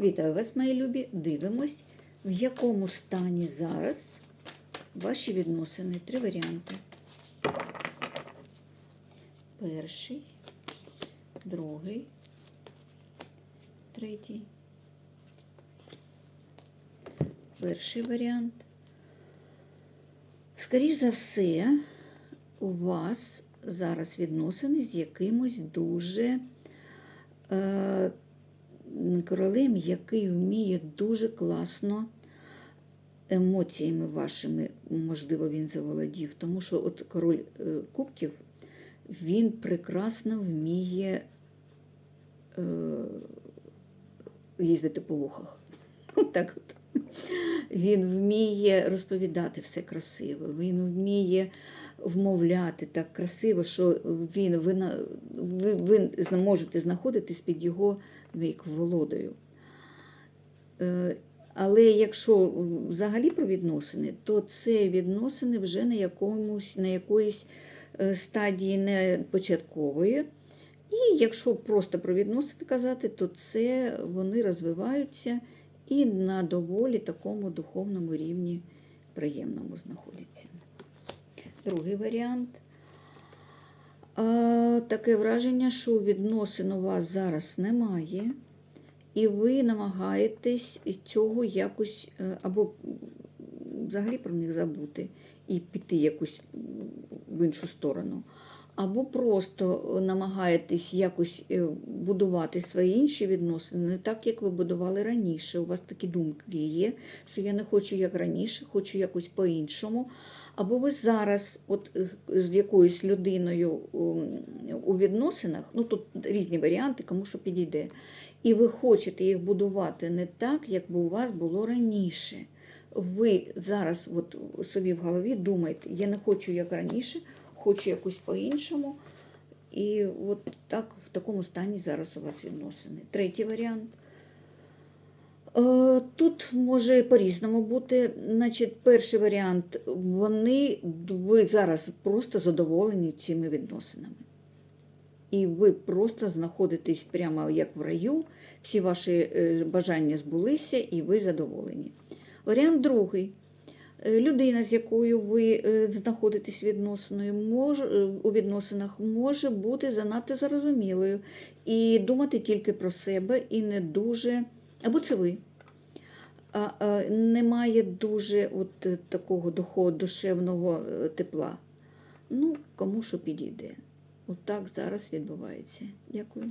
Вітаю вас, мої любі. Дивимось, в якому стані зараз ваші відносини. Три варіанти. Перший, другий, третій. Перший варіант. Скоріш за все, у вас зараз відносини з якимось дуже е, королем, який вміє дуже класно емоціями вашими, можливо, він заволодів. Тому що от король е, кубків, він прекрасно вміє е, їздити по вухах. Отак от. Він вміє розповідати все красиво, він вміє вмовляти так красиво, що він, ви, ви, можете знаходитись під його як володою. Е, Але якщо взагалі про відносини, то це відносини вже на якомусь, на якоїсь е, стадії не початкової. І якщо просто про відносини казати, то це вони розвиваються і на доволі такому духовному рівні приємному знаходяться. Другий варіант. Таке враження, що відносин у вас зараз немає, і ви намагаєтесь цього якось е, або взагалі про них забути і піти якось в іншу сторону. Або просто намагаєтесь якось е, будувати свої інші відносини, не так, як ви будували раніше. У вас такі думки є, що я не хочу як раніше, хочу якось по-іншому. Або ви зараз, от е, з якоюсь людиною у відносинах, ну тут різні варіанти, кому що підійде, і ви хочете їх будувати не так, як би у вас було раніше. Ви зараз от собі в голові думаєте, я не хочу як раніше, хочу якось по-іншому. І от так в такому стані зараз у вас відносини. Третій варіант. Е, Тут може по-різному бути. Значить, перший варіант, вони ви зараз просто задоволені цими відносинами. І ви просто знаходитесь прямо як в раю, всі ваші е, бажання збулися, і ви задоволені. Варіант другий. Е, Людина, з якою ви е, знаходитесь відносиною, може, е, у відносинах, може бути занадто зарозумілою і думати тільки про себе, і не дуже. Або це ви. А, а, немає дуже от, такого духового, душевного тепла. Ну, кому що підійде. От так зараз відбувається. Дякую.